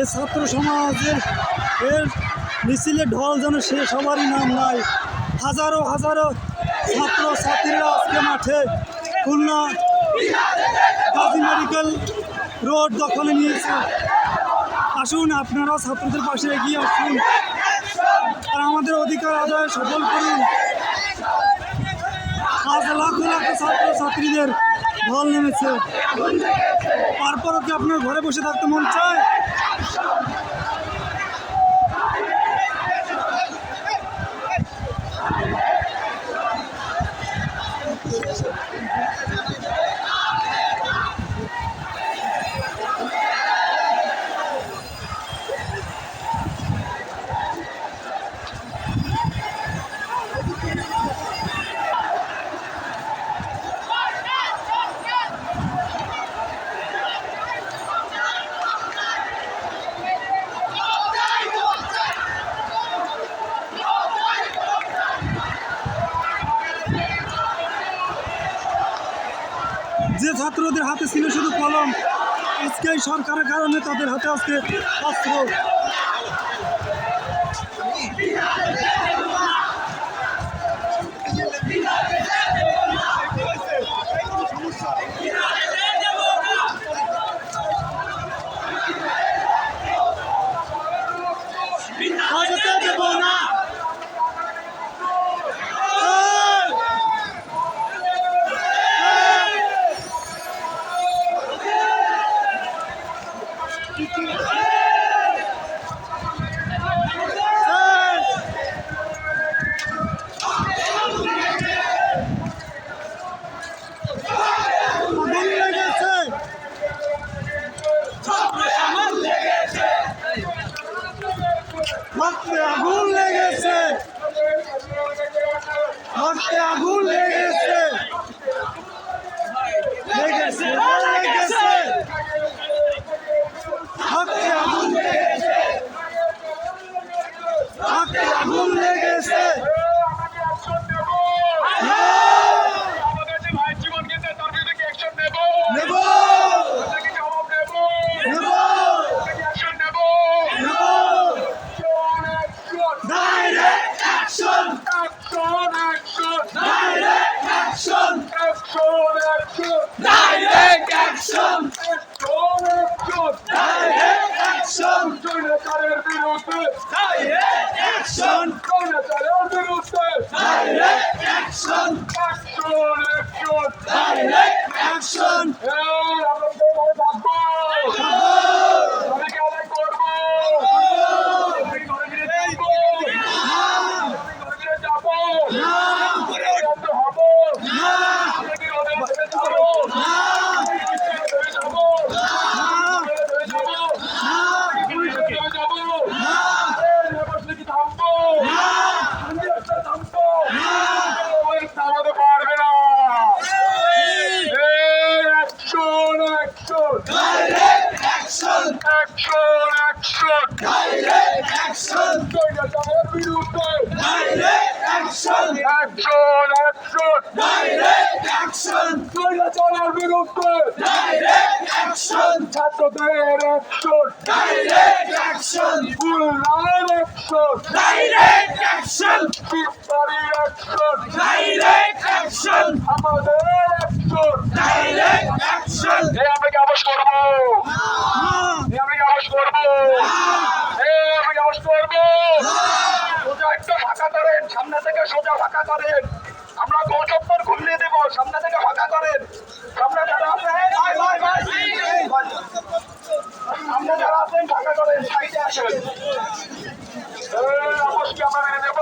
এ ছাত্র সমাজের এর মিছিলে ঢল যেন সে সবারই নাম নাই। হাজারো হাজারো ছাত্র, ছাত্রীরা আজকে মাঠে খুলনা গাজী মেডিকেল রোড দখলে নিয়েছে। আসুন, আপনারা ছাত্রদের পাশে এগিয়ে আসুন। আর আমাদের অধিকার আদায় সফল করুন। আজ লাখো লাখো ছাত্র, ছাত্রীদের ঢল নেমেছে। তারপরও কি আপনার ঘরে বসে থাকতে মন চায়? যে ছাত্রদের হাতে ছিল শুধু কলম আজকে এই সরকারের কারণে তাদের হাতে আজকে অস্ত্র বাজাতে দেব না এই! আগুন লেগেছে রক্তে আগুন লেগেছে। রক্তে আগুন লেগেছে। action action direct action action action direct action জনতারের বিরুদ্ধে direct action action direct action জনতার বিরুদ্ধে direct action action action direct action জনতার বিরুদ্ধে ডাইরেক্ট অ্যাকশন ছাত্রদের অ্যাকশন ডাইরেক্ট অ্যাকশন খুলনার অ্যাকশন ডাইরেক্ট অ্যাকশন বিস্তারির অ্যাকশন ডাইরেক্ট অ্যাকশন আমাদের অ্যাকশন ডাইরেক্ট অ্যাকশন এই আমরা কি আবাস করব এই আমরা কি আবাস করব করব সোজা একটু ফাঁকা করেন সামনে থেকে সোজা ফাঁকা করেন আমরা গৌচত্বর ঘুরিয়ে দেবো সামনে থেকে ফাঁকা করেন সামনে যারা আছেন। সামনে যারা আছেন ফাঁকা করেন সাইডে আসেন আমরা নেব